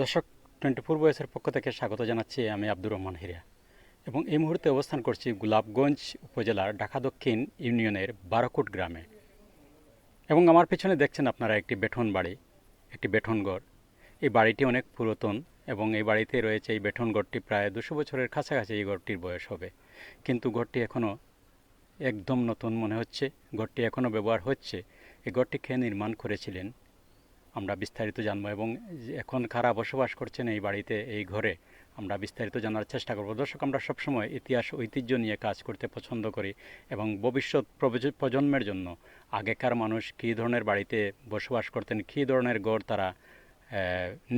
দর্শক twenty four বয়সের পক্ষ থেকে স্বাগত জানাচ্ছি আমি আব্দুর রহমান হিরিয়া। এবং এই মুহূর্তে অবস্থান করছি গোলাপগঞ্জ উপজেলার ঢাকা দক্ষিণ ইউনিয়নের বারাকুট গ্রামে। এবং আমার পেছনে দেখছেন আপনারা একটি বেঠন বাড়ি, একটি বেঠন ঘর। এই বাড়িটি অনেক পুরাতন এবং এই বাড়িতে রয়েছে এই বেঠন ঘরটি প্রায় দুশো বছরের কাছাকাছি এই ঘরটির বয়স হবে। কিন্তু ঘরটি এখনও একদম নতুন মনে হচ্ছে, ঘরটি এখনও ব্যবহার হচ্ছে। এই ঘরটি খেয়ে নির্মাণ করেছিলেন আমরা বিস্তারিত জানব এবং এখন কারা বসবাস করছেন এই বাড়িতে, এই ঘরে, আমরা বিস্তারিত জানার চেষ্টা করব। দর্শক, আমরা সবসময় ইতিহাস, ঐতিহ্য নিয়ে কাজ করতে পছন্দ করি এবং ভবিষ্যৎ প্রজন্মের জন্য আগেকার মানুষ কী ধরনের বাড়িতে বসবাস করতেন, কী ধরনের ঘর তারা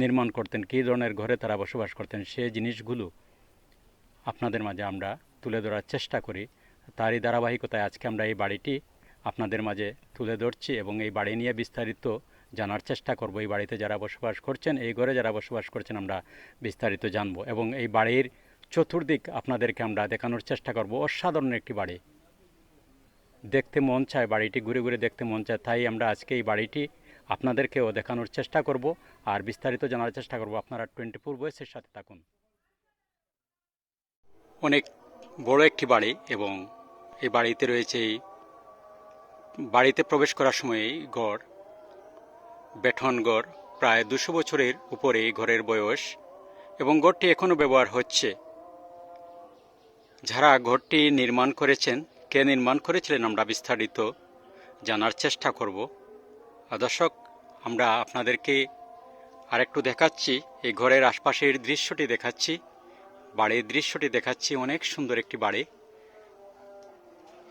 নির্মাণ করতেন, কী ধরনের ঘরে তারা বসবাস করতেন সেই জিনিসগুলো আপনাদের মাঝে আমরা তুলে ধরার চেষ্টা করি। তারই ধারাবাহিকতায় আজকে আমরা এই বাড়িটি আপনাদের মাঝে তুলে ধরছি এবং এই বাড়ি নিয়ে বিস্তারিত জানার চেষ্টা করব। এই বাড়িতে যারা বসবাস করছেন, এই ঘরে যারা বসবাস করছেন, আমরা বিস্তারিত জানব এবং এই বাড়ির চতুর্দিক আপনাদেরকে আমরা দেখানোর চেষ্টা করব। অসাধারণ একটি বাড়ি। দেখতে মন চায়, বাড়িটি ঘুরে ঘুরে দেখতে মন চায়, তাই আমরা আজকে এই বাড়িটি আপনাদেরকেও দেখানোর চেষ্টা করব। আর বিস্তারিত জানার চেষ্টা করব, আপনারা টোয়েন্টি ফোর বয়সের সাথে থাকুন। অনেক বড় একটি বাড়ি এবং এই বাড়িতে রয়েছে বাড়িতে প্রবেশ করার সময় ঘর। বেঠন ঘর প্রায় দুশো বছরের উপরে ঘরের বয়স এবং ঘরটি এখনও ব্যবহার হচ্ছে। যারা ঘরটি নির্মাণ করেছেন, কে নির্মাণ করেছিলেন আমরা বিস্তারিত জানার চেষ্টা করব। দর্শক, আমরা আপনাদেরকে আরেকটু দেখাচ্ছি। এই ঘরের আশপাশের দৃশ্যটি দেখাচ্ছি। বাড়ির দৃশ্যটি দেখাচ্ছি। অনেক সুন্দর একটি বাড়ি।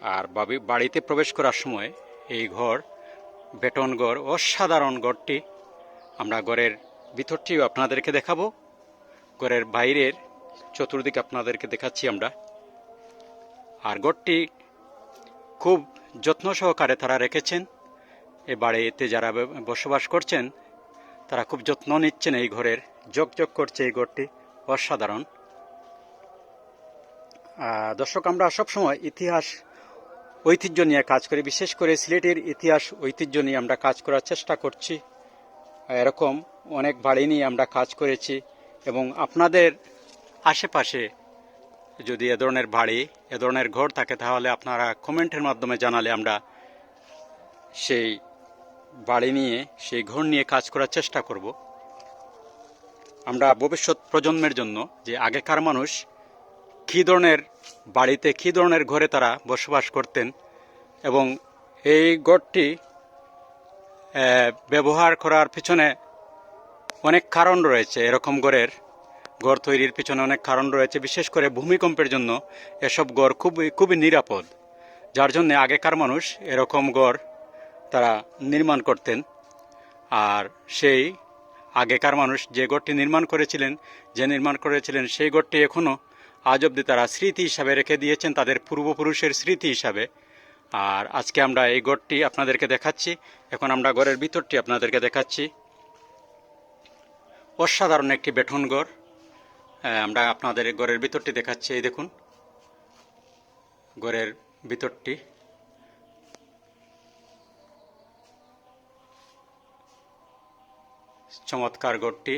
আর বাড়িতে প্রবেশ করার সময় এই ঘর বেটন ঘর অসাধারণ ঘরটি আমরা ঘরের ভিতরটিও আপনাদেরকে দেখাবো। ঘরের বাইরের চতুর্দিকে আপনাদেরকে দেখাচ্ছি আমরা। আর ঘরটি খুব যত্ন সহকারে তারা রেখেছেন। এ বাড়িতে যারা বসবাস করছেন, তারা খুব যত্ন নিচ্ছেন এই ঘরের জকজক করছে এই ঘরটি অসাধারণ। দর্শক, আমরা সবসময় ইতিহাস ঐতিহ্য নিয়ে কাজ করি। বিশেষ করে সিলেটের ইতিহাস ঐতিহ্য নিয়ে আমরা কাজ করার চেষ্টা করছি। এরকম অনেক বাড়ি নিয়ে আমরা কাজ করেছি এবং আপনাদের আশেপাশে যদি এ ধরনের বাড়ি, এ ধরনের ঘর থাকে তাহলে আপনারা কমেন্টের মাধ্যমে জানালে আমরা সেই বাড়ি নিয়ে, সেই ঘর নিয়ে কাজ করার চেষ্টা করব। আমরা ভবিষ্যৎ প্রজন্মের জন্য যে আগেকার মানুষ কী ধরনের বাড়িতে, কী ধরনের ঘরে তারা বসবাস করতেন এবং এই গড়টি ব্যবহার করার পিছনে অনেক কারণ রয়েছে। এরকম গড়ের গড় তৈরির পিছনে অনেক কারণ রয়েছে, বিশেষ করে ভূমিকম্পের জন্য এসব গড় খুবই খুবই নিরাপদ। যার জন্য আগেকার মানুষ এরকম গড় তারা নির্মাণ করতেন। আর সেই আগেকার মানুষ যে গড়টি নির্মাণ করেছিলেন, যে নির্মাণ করেছিলেন, সেই গড়টি এখনও আজ অবধি তারা স্মৃতি হিসাবে রেখে দিয়েছেন, তাদের পূর্বপুরুষের স্মৃতি হিসাবে। আর আজকে আমরা এই গড়টি আপনাদেরকে দেখাচ্ছি। এখন আমরা গড়ের ভিতরটি আপনাদেরকে দেখাচ্ছি। অসাধারণ একটি বেঠন গড়। আমরা আপনাদের গড়ের ভিতরটি দেখাচ্ছি। এই দেখুন, গড়ের ভিতরটি। চমৎকার গড়টি।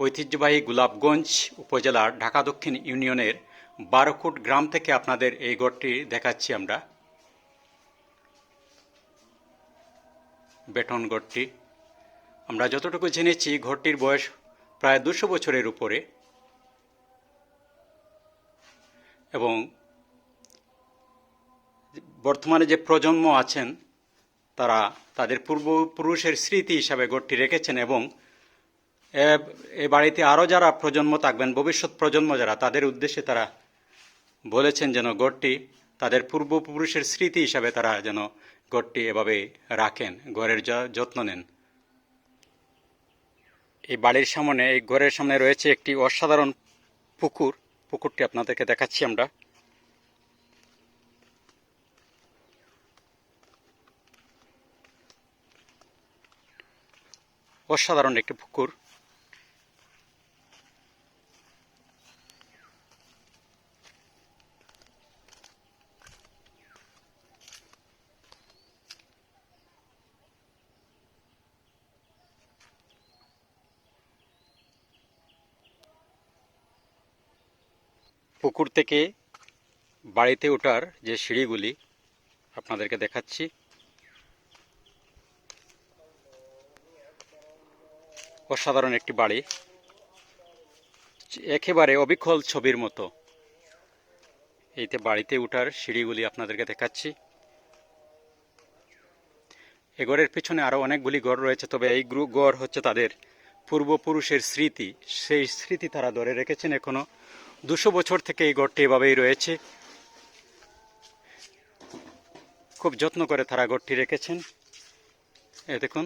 ঐতিহ্যবাহী গোলাপগঞ্জ উপজেলার ঢাকা দক্ষিণ ইউনিয়নের বারোকুট গ্রাম থেকে আপনাদের এই গড়টি দেখাচ্ছি আমরা। বেটন গড়টি। আমরা যতটুকু জেনেছি ঘরটির বয়স প্রায় দুশো বছরের উপরে। এবং বর্তমানে যে প্রজন্ম আছেন, তারা তাদের পূর্বপুরুষের স্মৃতি হিসাবে গড়টি রেখেছেন এবং এ- বাড়িতে আরও যারা প্রজন্ম থাকবেন, ভবিষ্যৎ প্রজন্ম যারা, তাদের উদ্দেশ্যে তারা বলেছেন যেন গড়টি তাদের পূর্বপুরুষের স্মৃতি হিসাবে তারা যেন গড়টি এভাবে রাখেন, ঘরের যত্ন নেন। এই বাড়ির সামনে, এই ঘরের সামনে রয়েছে একটি অসাধারণ পুকুর। পুকুরটি আপনাদেরকে দেখাচ্ছি আমরা। অসাধারণ একটি পুকুর। পুকুর থেকে বাড়িতে ওঠার যে সিঁড়িগুলি, আপনাদেরকে দেখাচ্ছি। অসাধারণ একটি বাড়ি। একেবারে অবিকল ছবির মতো। এইতে বাড়িতে উঠার সিঁড়িগুলি আপনাদেরকে দেখাচ্ছি। এ ঘরের পিছনে আরও অনেকগুলি ঘর রয়েছে, তবে এই ঘর হচ্ছে তাদের পূর্বপুরুষের স্মৃতি। সেই স্মৃতি তারা ধরে রেখেছেন এখনও। দুশো বছর থেকে এই গড়টি এভাবেই রয়েছে। খুব যত্ন করে তারা গড়টি রেখেছেন। এ দেখুন।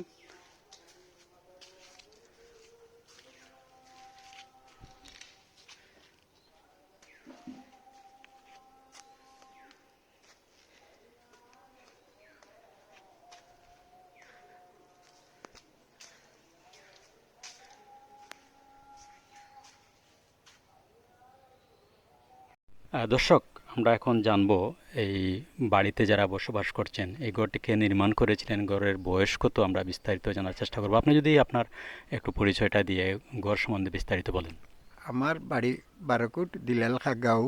দর্শক, আমরা এখন জানব এই বাড়িতে যারা বসবাস করছেন, এই ঘরটিকে নির্মাণ করেছিলেন, ঘরের বয়স কত, আমরা বিস্তারিত জানার চেষ্টা করব। আপনি যদি আপনার একটু পরিচয়টা দিয়ে ঘর সম্বন্ধে বিস্তারিত বলেন। আমার বাড়ি বারকুট দিলাল খা গাঁও,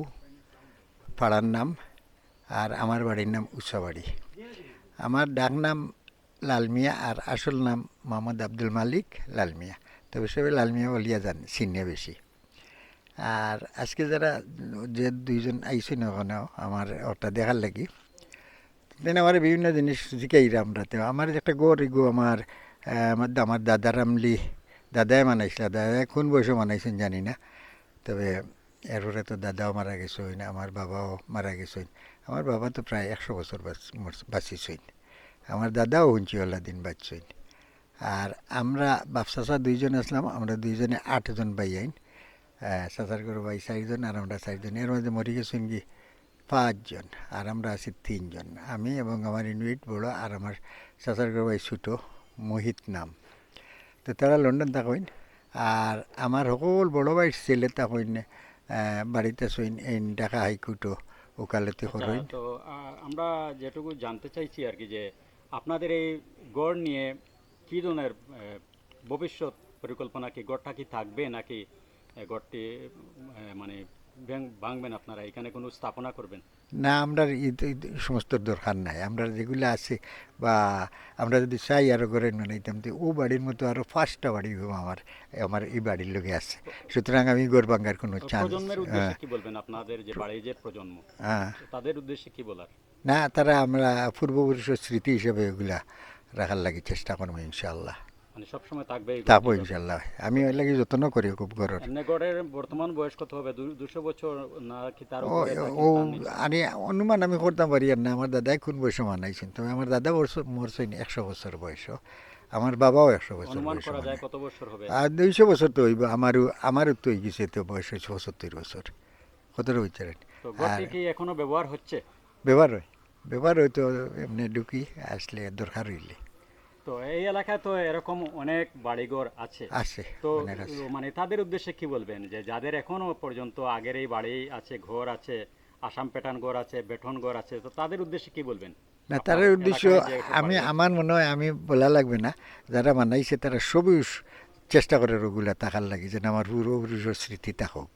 পাড়ার নাম, আর আমার বাড়ির নাম উষাবাড়ি। আমার ডাক নাম লালমিয়া, আর আসল নাম মোহাম্মদ আব্দুল মালিক লালমিয়া। তবে সবাই লালমিয়া বলিয়া জান, চিনে বেশি। আর আজকে যারা যে দুইজন আইসি ওখানে আমার ওটা দেখার লাগি দেন আমার বিভিন্ন জিনিস শিখাইরা আমরা তো আমার একটা গো আমার আহ, আমার আমার দাদার আমলি দাদাই মানাইছিল। দাদাই কোন বয়সে মানাইছেন জানি না। তবে এরপরে তো দাদাও মারা গেছেন আমার বাবাও মারা গেছেন আমার বাবা তো প্রায় একশো বছর বাঁচিছেন আমার দাদাও হুঞ্চিওয়ালা দিন বাঁচছেন আর আমরা বাপসাসা দুইজন আসলাম আমরা দুইজনে আটজন ভাই চাচার করে ভাই চারজন আর আমরা চারজন। এর মধ্যে মরে গেছেন কি পাঁচজন আর আমরা আছি তিনজন। আমি এবং আমার ইনুইট বড় আর আমার চাচার করে ভাই ছোটো মোহিত নাম। তো তারা লন্ডন থাকেন আর আমার সকল বড় ভাইয়ের ছেলে থাকেন বাড়িতে সইন এই ঢাকা হাইকোর্টও ওকালতি করেন আচ্ছা, তো আমরা যেটুকু জানতে চাইছি আর কি যে আপনাদের এই গড় নিয়ে কী ধরনের ভবিষ্যৎ পরিকল্পনা কি গড়টা কি থাকবে নাকি আহ, মানে ভাঙবেন আপনারা এখানে কোনো স্থাপনা করবেন? না আমরা সমস্ত দরকার নাই। আমরা যেগুলো আছে বা আমরা যদি চাই আরও করে বানাইতাম তো ও বাড়ির মতো আরও পাঁচটা বাড়ি হব আমার আমার এই বাড়ির লোকে আছে। সুতরাং আমি গড় ভাঙ্গার কোনো চান্স কি বলবেন আপনাদের যে বাড়ি যে প্রজন্ম? হ্যাঁ। তাদের উদ্দেশ্যে কি বলার? না তারা আমরা পূর্বপুরুষের স্মৃতি হিসেবে এগুলা রাখার লাগে চেষ্টা করব ইনশাল্লাহ মানে থাকবে আমি ওই লাগে যত্ন করি খুব গড়ের এমনি গড়ের বর্তমান বয়স কত হবে? দু- দুশো বছর না কি তার ও অনুমান আমি করতাম পারি আর না আমার দাদাই কোন বয়সে মানাইছেন তবে আমার দাদা মরছেন একশো বছর বয়স আমার বাবাও একশো বছর আর দুইশো বছর তো হইব আমারও আমারও তো হয়ে গেছে তো বয়স হয়েছে পঁচাত্তর বছর। কতটা বিচারেন এখনও ব্যবহার হচ্ছে? ব্যবহার হয় ব্যবহার হয়তো এমনি ঢুকি আসলে দরকার হইলে। তো এই এলাকায় তো এরকম অনেক বাড়িঘর আছে। আছে তো মানে তাদের উদ্দেশ্যে কি বলবেন? যে যাদের এখনও পর্যন্ত আগের এই বাড়ি আছে ঘর আছে আসাম প্যাটার্ন ঘর আছে বেঠন ঘর আছে তো তাদের উদ্দেশ্যে কি বলবেন? না তার উদ্দেশ্য আমি আমার মনে হয় আমি বলা লাগবে না যারা বানাইছে তারা সবই চেষ্টা করে ওগুলা তাকার লাগে যেন আমার পূর্বপুরুষের স্মৃতি থাকুক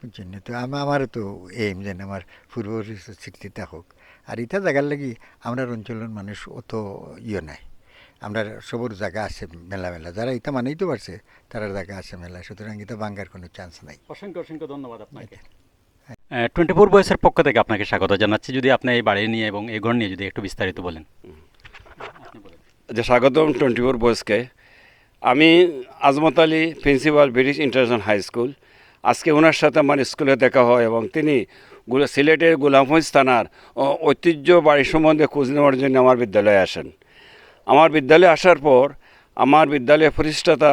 বুঝছেন? তো আমার আমারও তো এইম যেন আমার পূর্বপুরুষের স্মৃতি থাকুক আর ইটা জায়গার লাগি আমরা অঞ্চলের মানুষ অত ইয়ে নাই। আমরা সবর জায়গা আছে মেলা মেলা। যারা ইটা মানেই তো পারছে তারা জায়গা আছে মেলা। সুতরাং এটা ভাঙ্গার কোনো চান্স নাই। অসংখ্য অসংখ্য ধন্যবাদ আপনাকে। টোয়েন্টি ফোর বয়সের পক্ষ থেকে আপনাকে স্বাগত জানাচ্ছি। যদি আপনি এই বাড়ি নিয়ে এবং এই ঘর নিয়ে যদি একটু বিস্তারিত বলেন। যে স্বাগতম টোয়েন্টি ফোর বয়েসকে। আমি Azmat Ali principal British International High School. আজকে ওনার সাথে আমার স্কুলে দেখা হয় এবং তিনি গুলা- সিলেটের গোলামগঞ্জ থানার ঐতিহ্য বাড়ি সম্বন্ধে খোঁজ নেওয়ার জন্য আমার বিদ্যালয়ে আসেন। আমার বিদ্যালয়ে আসার পর আমার বিদ্যালয়ের প্রতিষ্ঠাতা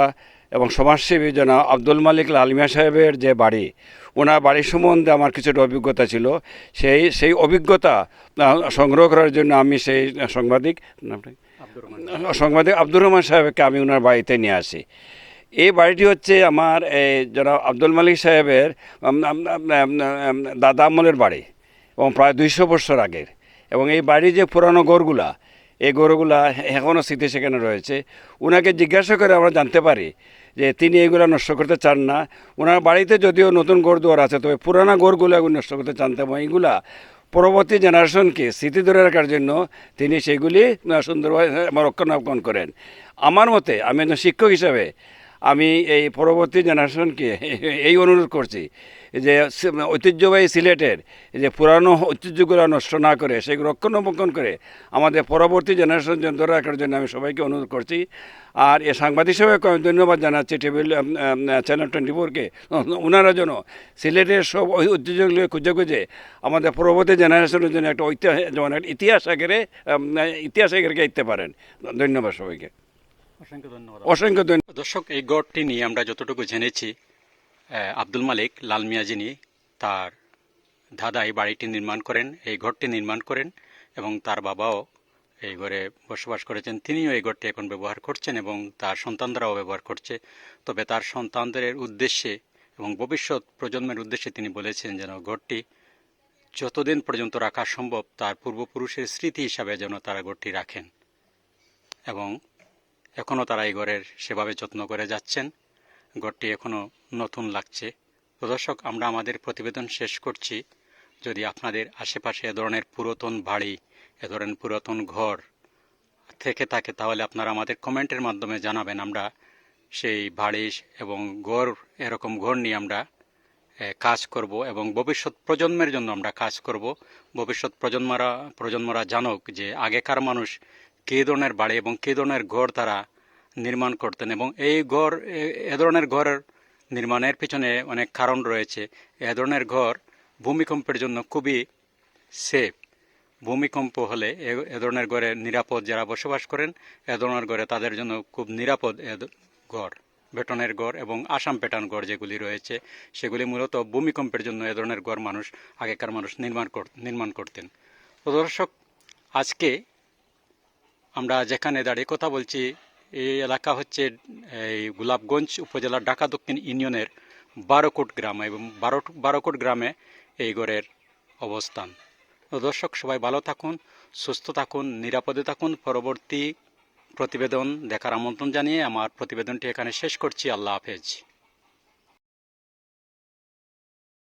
এবং সমাজসেবী জনাব আব্দুল মালিক লালমিয়া সাহেবের যে বাড়ি ওনার বাড়ি সম্বন্ধে আমার কিছুটা অভিজ্ঞতা ছিল। সেই সেই অভিজ্ঞতা সংগ্রহ করার জন্য আমি সেই সাংবাদিক সাংবাদিক আব্দুর রহমান সাহেবকে আমি ওনার বাড়িতে নিয়ে আসি। এই বাড়িটি হচ্ছে আমার এই জনাব আব্দুল মালিক সাহেবের দাদা আমলের বাড়ি এবং প্রায় দুইশো বছর আগের। এবং এই বাড়ির যে পুরানো গড়গুলা এই গরুগুলা এখনও স্মৃতি সেখানে রয়েছে? ওনাকে জিজ্ঞাসা করে আমরা জানতে পারি যে তিনি এগুলো নষ্ট করতে চান না। ওনার বাড়িতে যদিও নতুন গোর দুয়ার আছে, তবে পুরানা গোরগুলো এগুলো নষ্ট করতে চান এবং এইগুলা পরবর্তী জেনারেশনকে স্মৃতি ধরে রাখার জন্য তিনি সেগুলি সুন্দরভাবে রক্ষণাবেক্ষণ করেন। আমার মতে, আমি একজন শিক্ষক হিসাবে আমি এই পরবর্তী জেনারেশনকে এই অনুরোধ করছি যে ঐতিহ্যবাহী সিলেটের যে পুরানো ঐতিহ্যগুলো নষ্ট না করে সেগুলো রক্ষণাবেক্ষণ করে আমাদের পরবর্তী জেনারেশন ধরে রাখার জন্য আমি সবাইকে অনুরোধ করছি। আর এ সাংবাদিক হিসেবে আমি ধন্যবাদ জানাচ্ছি টেবিল চ্যানেল টোয়েন্টি ফোরকে। ওনারা যেন সিলেটের সব ওই ঐতিহ্যগুলো খুঁজে খুঁজে আমাদের পরবর্তী জেনারেশনের জন্য একটা ঐতিহাসিক যেমন একটা ইতিহাস আম, ইতিহাস আকারে দিতে পারেন। ধন্যবাদ সবাইকে। অসংখ্য ধন্যবাদ। অসংখ্য ধন্যবাদ। দর্শক এই গড়টি নিয়ে আমরা যতটুকু জেনেছি আব্দুল মালিক লাল মিয়া যিনি তার দাদা এই বাড়িটি নির্মাণ করেন এই ঘরটি নির্মাণ করেন এবং তার বাবাও এই ঘরে বসবাস করেছেন। তিনিও এই ঘরটি এখন ব্যবহার করছেন এবং তার সন্তানরাও ব্যবহার করছে। তবে তার সন্তানদের উদ্দেশ্যে এবং ভবিষ্যৎ প্রজন্মের উদ্দেশ্যে তিনি বলেছেন যেন ঘরটি যতদিন পর্যন্ত রাখা সম্ভব তার পূর্বপুরুষের স্মৃতি হিসাবে যেন তারা ঘরটি রাখেন এবং এখনও তারা এই ঘরের সেভাবে যত্ন করে যাচ্ছেন। ঘরটি এখনও নতুন লাগছে। তো দর্শক, আমরা আমাদের প্রতিবেদন শেষ করছি। যদি আপনাদের আশেপাশে এ ধরনের পুরাতন বাড়ি, এ ধরনের পুরাতন ঘর থেকে থাকে, তাহলে আপনারা আমাদের কমেন্টের মাধ্যমে জানাবেন। আমরা সেই বাড়ি এবং ঘর, এরকম ঘর নিয়ে আমরা কাজ করব এবং ভবিষ্যৎ প্রজন্মের জন্য আমরা কাজ করব। ভবিষ্যৎ প্রজন্মরা প্রজন্মরা জানুক যে আগেকার মানুষ কী ধরনের বাড়ি এবং কী ধরনের ঘর তারা নির্মাণ করতেন এবং এই ঘর, এ- ধরনের ঘর নির্মাণের পিছনে অনেক কারণ রয়েছে। এ ধরনের ঘর ভূমিকম্পের জন্য খুবই সেফ ভূমিকম্প হলে এ- ধরনের ঘরে নিরাপদ যারা বসবাস করেন, এ ধরনের ঘরে তাদের জন্য খুব নিরাপদ এ ঘর বেটনের ঘর এবং আসাম পেটান ঘর যেগুলি রয়েছে, সেগুলি মূলত ভূমিকম্পের জন্য এ ধরনের ঘর মানুষ, আগেকার মানুষ নির্মাণ নির্মাণ করতেন। তো দর্শক, আজকে আমরা যেখানে দাঁড়িয়ে কথা বলছি, এই এলাকা হচ্ছে, এই গোলাপগঞ্জ উপজেলার ঢাকা দক্ষিণ ইউনিয়নের বারোকোট গ্রাম এবং বারো বারোকোট গ্রামে এই ঘরের অবস্থান। দর্শক, সবাই ভালো থাকুন, সুস্থ থাকুন, নিরাপদে থাকুন। পরবর্তী প্রতিবেদন দেখার আমন্ত্রণ জানিয়ে আমার প্রতিবেদনটি এখানে শেষ করছি। আল্লাহ হাফেজ।